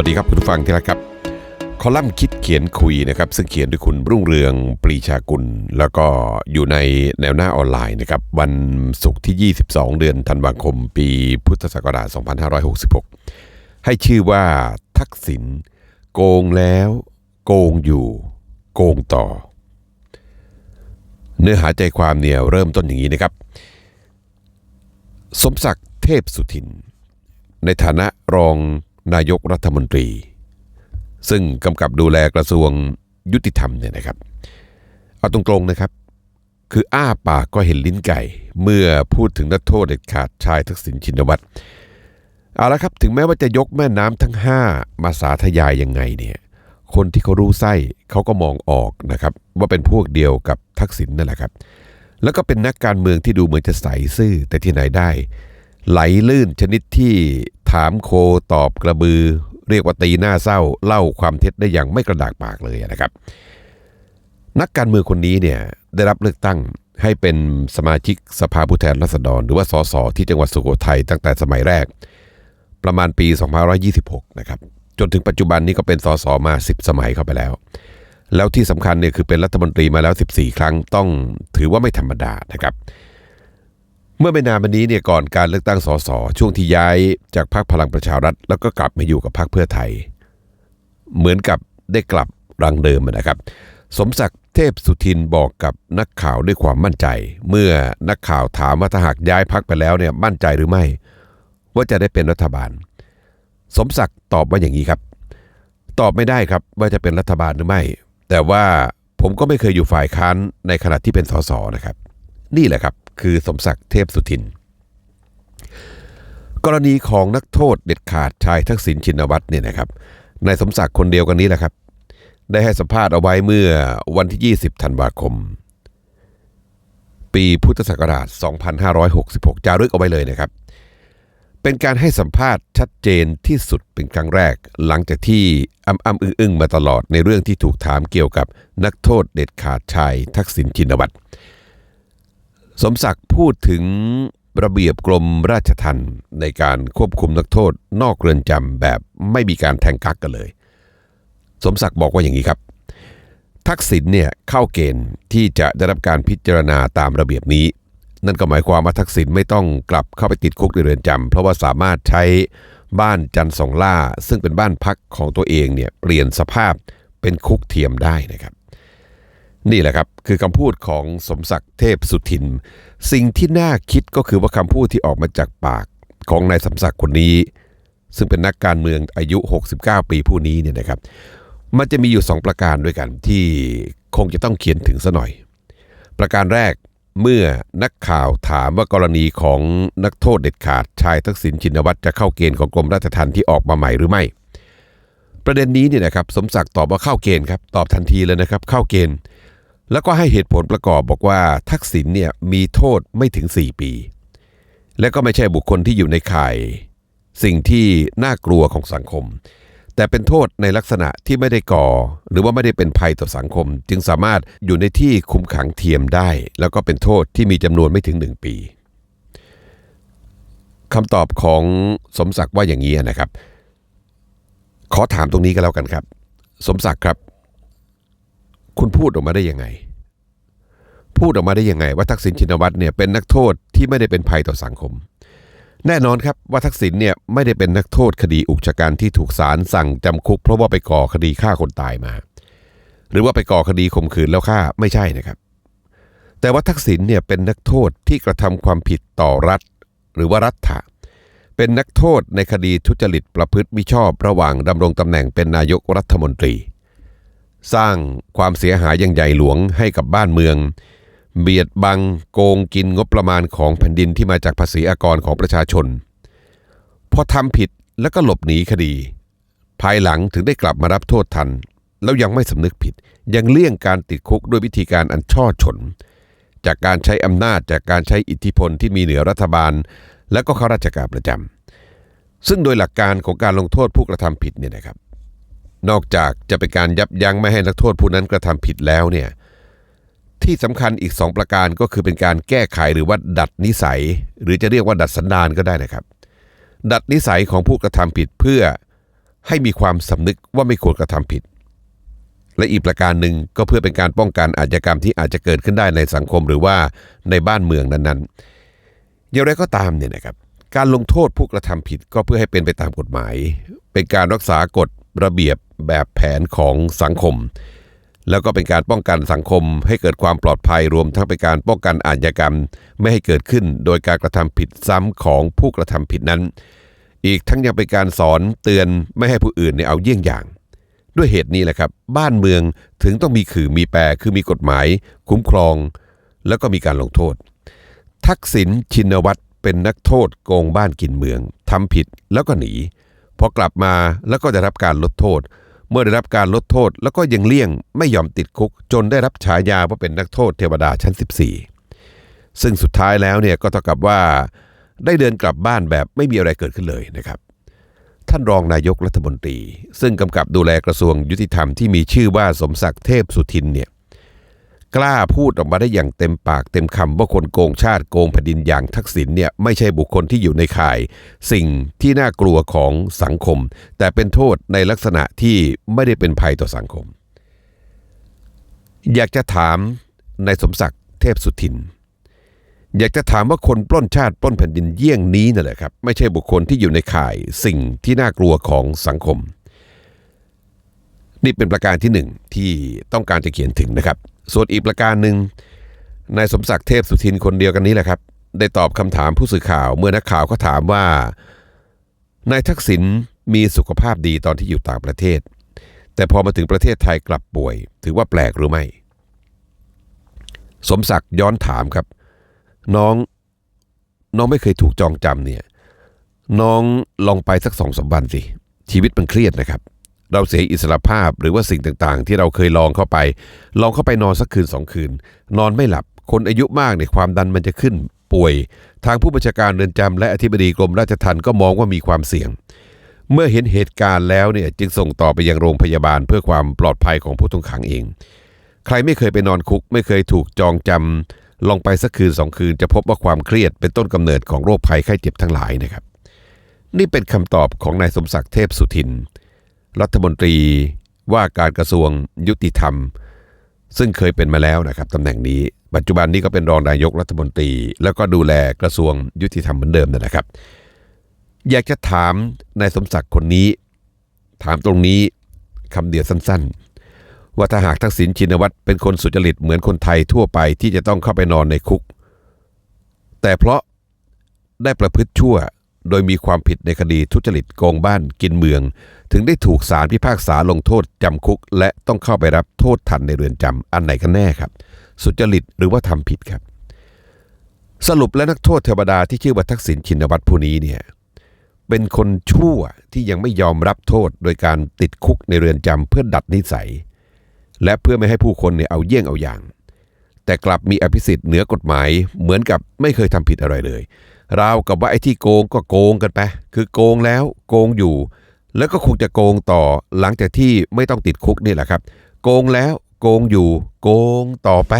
วัสดีครับคุณผู้ฟังที่รักครับ คอลัมน์คิดเขียนคุยนะครับ ซึ่งเขียนด้วยคุณรุ่งเรืองปรีชากุล แล้วก็อยู่ในแนวหน้าออนไลน์นะครับ วันศุกร์ที่ 22 เดือนธันวาคม ปีพุทธศักราช 2566 ให้ชื่อว่าทักษิณโกงแล้ว โกงอยู่ โกงต่อ เนื้อหาใจความเนี่ยเริ่มต้นอย่างนี้นะครับ สมศักดิ์เทพสุทิน ในฐานะรอง นายกรัฐมนตรี ซึ่งกำกับดูแลกระทรวงยุติธรรมเนี่ยนะครับ เอาตรงๆนะครับ คืออ้าปากก็เห็นลิ้นไก่ เมื่อพูดถึงนักโทษเด็ดขาดชายทักษิณชินวัตรเอาละครับถึงแม้ว่าจะยกแม่น้ำทั้ง 5 มาสาธยายยังไงเนี่ยคนที่เขารู้ไส้เขาก็มองออกนะครับ ว่าเป็นพวกเดียวกับทักษิณนั่นแหละครับ แล้วก็เป็นนักการเมืองที่ดูเหมือนจะใสซื่อแต่ที่ไหนได้ ไหลลื่นชนิดที่ ถามโคตอบกระบือ เรียกว่าตีหน้าเศร้า เล่าความเท็จได้อย่างไม่กระดากปากเลยนะครับ นักการเมืองคนนี้เนี่ยได้รับเลือกตั้งให้เป็นสมาชิกสภาผู้แทนราษฎร หรือว่าสสที่จังหวัดสุโขทัยตั้งแต่สมัยแรก ประมาณปี 2526 นะครับ จนถึงปัจจุบันนี้ก็เป็นสสมา 10 สมัยเข้าไปแล้ว แล้วที่สำคัญเนี่ยคือเป็นรัฐมนตรีมาแล้ว 14 ครั้งต้องถือว่าไม่ธรรมดานะครับ เมื่อไม่นานมานี้เนี่ยก่อนการเลือกตั้งสสช่วงที่ย้ายจากพรรคพลังประชารัฐ แล้วก็กลับมาอยู่กับพรรคเพื่อไทย เหมือนกับได้กลับรังเดิมนะครับ สมศักดิ์เทพสุทินบอกกับนักข่าวด้วยความมั่นใจ เมื่อนักข่าวถามว่าถ้าหากย้ายพักไปแล้วเนี่ยมั่นใจหรือไม่ ว่าจะได้เป็นรัฐบาล สมศักดิ์ตอบว่าอย่างนี้ครับ ตอบไม่ได้ครับว่าจะเป็นรัฐบาลหรือไม่ แต่ว่าผมก็ไม่เคยอยู่ฝ่ายค้านในขณะที่เป็นสสนะครับ นี่แหละครับ คือสมศักดิ์เทพสุทิน กรณีของนักโทษเด็ดขาดชายทักษิณชินวัตรเนี่ยนะครับนายสมศักดิ์คนเดียวกันนี้แหละครับ ได้ให้สัมภาษณ์เอาไว้เมื่อวันที่ 20 ธันวาคม ปีพุทธศักราช 2566 จารึกเอาไว้เลยนะครับ เป็นการให้สัมภาษณ์ชัดเจนที่สุดเป็นครั้งแรก หลังจากที่อ้ำอ้ำอึ้งอึ้งมาตลอดในเรื่องที่ถูกถามเกี่ยวกับนักโทษเด็ดขาดชายทักษิณชินวัตร สมศักดิ์พูดถึงระเบียบกรมราชทัณฑ์ในการควบคุมนักโทษ นอกเรือนจำแบบไม่มีการแทงกักกันเลย สมศักดิ์บอกว่าอย่างนี้ครับ ทักษิณเนี่ยเข้าเกณฑ์ที่จะได้รับการพิจารณาตามระเบียบนี้ นั่นก็หมายความว่าทักษิณไม่ต้องกลับเข้าไปติดคุกในเรือนจำเพราะว่าสามารถใช้บ้านจันทร์สองล่า ซึ่งเป็นบ้านพักของตัวเองเนี่ยเปลี่ยนสภาพเป็นคุกเทียมได้นะครับ นี่แหละครับ คือคำพูดของสมศักดิ์เทพสุทิน สิ่งที่น่าคิดก็คือว่าคำพูดที่ออกมาจากปากของนายสมศักดิ์คนนี้ ซึ่งเป็นนักการเมืองอายุ 69 ปีผู้นี้เนี่ยนะครับ มันจะมีอยู่ 2 ประการด้วยกันที่คงจะต้องเขียนถึงซะหน่อย ประการแรกเมื่อนักข่าวถามว่ากรณีของนักโทษเด็ดขาดชายทักษิณชินวัตรจะเข้าเกณฑ์ของกรมราชทัณฑ์ที่ออกมาใหม่หรือไม่ ประเด็นนี้เนี่ยนะครับสมศักดิ์ตอบว่าเข้าเกณฑ์ครับตอบทันทีเลยนะครับเข้าเกณฑ์ แล้วก็ให้เหตุผลประกอบบอกว่าทักษิณเนี่ยมีโทษไม่ถึง 4 ปี และก็ไม่ใช่บุคคลที่อยู่ในข่าย สิ่งที่น่ากลัวของสังคม แต่เป็นโทษในลักษณะที่ไม่ได้ก่อ หรือว่าไม่ได้เป็นภัยต่อสังคม จึงสามารถอยู่ในที่คุมขังเทียมได้ แล้วก็เป็นโทษที่มีจำนวนไม่ถึง 1 ปีคำตอบของสมศักดิ์ว่าอย่างนี้นะครับ ขอถามตรงนี้ก็แล้วกันครับ สมศักดิ์ครับ คุณพูดออกมาได้ยังไง พูดออกมาได้ยังไง ว่าทักษิณชินวัตรเนี่ยเป็นนักโทษที่ไม่ได้เป็นภัยต่อสังคม แน่นอนครับว่าทักษิณเนี่ยไม่ได้เป็นนักโทษคดีอุกชะกันที่ถูกศาลสั่งจำคุก เพราะว่าไปก่อคดีฆ่าคนตายมา หรือว่าไปก่อคดีข่มขืนแล้วฆ่าไม่ใช่นะครับ แต่ว่าทักษิณเนี่ยเป็นนักโทษที่กระทำความผิดต่อรัฐ หรือว่ารัฐะเป็นนักโทษในคดีทุจริตประพฤติมิชอบ ระหว่างดำรงตำแหน่งเป็นนายกรัฐมนตรี สร้างความเสียหายอย่างใหญ่หลวงให้กับบ้านเมือง เบียดบังโกงกินงบประมาณของแผ่นดินที่มาจากภาษีอากรของประชาชน พอทำผิดแล้วก็หลบหนีคดี ภายหลังถึงได้กลับมารับโทษทัน แล้วยังไม่สำนึกผิด ยังเลี่ยงการติดคุกด้วยวิธีการอันช่อฉน จากการใช้อำนาจจากการใช้อิทธิพลที่มีเหนือรัฐบาล และก็ข้าราชการประจำซึ่งโดยหลักการของการลงโทษผู้กระทำผิดเนี่ยนะครับ นอกจากจะเป็นการยับยั้งไม่ให้นักโทษผู้นั้นกระทำผิดแล้วเนี่ยที่สำคัญอีก 2 ประการก็คือเป็นการแก้ไขหรือว่าดัดนิสัย หรือจะเรียกว่าดัดสันดานก็ได้นะครับ ดัดนิสัยของผู้กระทำผิดเพื่อให้มีความสำนึกว่าไม่ควรกระทำผิด และอีกประการหนึ่งก็เพื่อเป็นการป้องกันอาชญากรรมที่อาจจะเกิดขึ้นได้ในสังคมหรือว่าในบ้านเมืองนั้นๆอย่างไรก็ตามเนี่ยนะครับ การลงโทษผู้กระทำผิดก็เพื่อให้เป็นไปตามกฎหมาย เป็นการรักษากฎระเบียบ แบบแผนของสังคม แล้วก็เป็นการป้องกันสังคมให้เกิดความปลอดภัยรวมทั้งเป็นการป้องกันอาชญากรรม ไม่ให้เกิดขึ้นโดยการกระทำผิดซ้ำของผู้กระทำผิดนั้น อีกทั้งยังเป็นการสอนเตือนไม่ให้ผู้อื่นเนี่ยเอาเยี่ยงอย่าง ด้วยเหตุนี้แหละครับ บ้านเมืองถึงต้องมีขื่อมีแปรคือมีกฎหมาย คุ้มครอง แล้วก็มีการลงโทษ ทักษิณชินวัตรเป็นนักโทษโกงบ้านกินเมืองทำผิดแล้วก็หนีพอกลับมาแล้วก็ได้รับการลดโทษ เมื่อได้รับการลดโทษแล้วก็ยังเลี่ยงไม่ยอมติดคุก จนได้รับฉายาว่าเป็นนักโทษเทวดาชั้น 14 ซึ่งสุดท้ายแล้วเนี่ยก็เท่ากับว่า ได้เดินกลับบ้านแบบไม่มีอะไรเกิดขึ้นเลยนะครับ ท่านรองนายกรัฐมนตรี ซึ่งกำกับดูแลกระทรวงยุติธรรมที่มีชื่อว่าสมศักดิ์เทพสุทินเนี่ย กล้าพูดออกมาได้อย่างเต็มปากเต็มคำว่าคนโกงชาติโกงแผ่นดินอย่างทักษิณเนี่ยไม่ใช่บุคคลที่อยู่ในข่าย สิ่งที่น่ากลัวของสังคม แต่เป็นโทษในลักษณะที่ไม่ได้เป็นภัยต่อสังคม อยากจะถามนายสมศักดิ์เทพสุทิน อยากจะถามว่าคนปล้นชาติปล้นแผ่นดินเยี่ยงนี้นั่นแหละครับ ไม่ใช่บุคคลที่อยู่ในข่าย สิ่งที่น่ากลัวของสังคม นี่เป็นประการที่หนึ่งที่ต้องการจะเขียนถึงนะครับ ส่วนอีกประการหนึ่งนายสมศักดิ์เทพสุทินคนเดียวกันนี้แหละครับ ได้ตอบคำถามผู้สื่อข่าวเมื่อนักข่าวก็ถามว่านายทักษิณมีสุขภาพดีตอนที่อยู่ต่างประเทศ แต่พอมาถึงประเทศไทยกลับป่วย ถือว่าแปลกหรือไม่ สมศักดิ์ย้อนถามครับ น้องน้องไม่เคยถูกจองจำเนี่ย น้องลองไปสักสองสามวันสิชีวิตมันเครียดนะครับ เราเสียอิสระภาพหรือว่าสิ่งต่างๆ ที่เราเคยลองเข้าไป ลองเข้าไปนอนสักคืนสองคืน นอนไม่หลับ คนอายุมากเนี่ยความดันมันจะขึ้นป่วย ทางผู้บัญชาการเรือนจำและอธิบดีกรมราชทัณฑ์ก็มองว่ามีความเสี่ยง เมื่อเห็นเหตุการณ์แล้วเนี่ยจึงส่งต่อไปยังโรงพยาบาลเพื่อความปลอดภัยของผู้ต้องขังเอง ใครไม่เคยไปนอนคุก ไม่เคยถูกจองจำลองไปสักคืนสองคืน จะพบว่าความเครียดเป็นต้นกำเนิดของโรคภัยไข้เจ็บทั้งหลายนะครับ นี่เป็นคำตอบของนายสมศักดิ์เทพสุทิน รัฐมนตรีว่าการกระทรวงยุติธรรม ซึ่งเคยเป็นมาแล้วนะครับตำแหน่งนี้ ปัจจุบันนี้ก็เป็นรองนายกรัฐมนตรี แล้วก็ดูแลกระทรวงยุติธรรมเหมือนเดิมนะครับ อยากจะถามนายสมศักดิ์คนนี้ ถามตรงนี้คำเดียวสั้นๆ ว่าถ้าหากทักษิณชินวัตรเป็นคนสุจริตเหมือนคนไทยทั่วไปที่จะต้องเข้าไปนอนในคุก แต่เพราะได้ประพฤติชั่ว โดยมีความผิดในคดีทุจริตโกงบ้านกินเมือง ถึงได้ถูกศาลพิพากษาลงโทษจำคุก และต้องเข้าไปรับโทษทันในเรือนจำอันไหนกันแน่ครับ สุจริตหรือว่าทำผิดครับ สรุปและนักโทษเทวดาที่ชื่อว่าทักษิณชินวัตรผู้นี้เนี่ยเป็นคนชั่วที่ยังไม่ยอมรับโทษ โดยการติดคุกในเรือนจำเพื่อดัดนิสัย และเพื่อไม่ให้ผู้คนเนี่ยเอาเยี่ยงเอาอย่าง แต่กลับมีอภิสิทธิ์เหนือกฎหมายเหมือนกับไม่เคยทำผิดอะไรเลย ราวกับว่าไอ้ที่โกงก็โกงกันไป คือโกงแล้วโกงอยู่ แล้วก็คงจะโกงต่อหลังจากที่ไม่ต้องติดคุกนี่แหละครับ โกงแล้วโกงอยู่ โกงต่อไป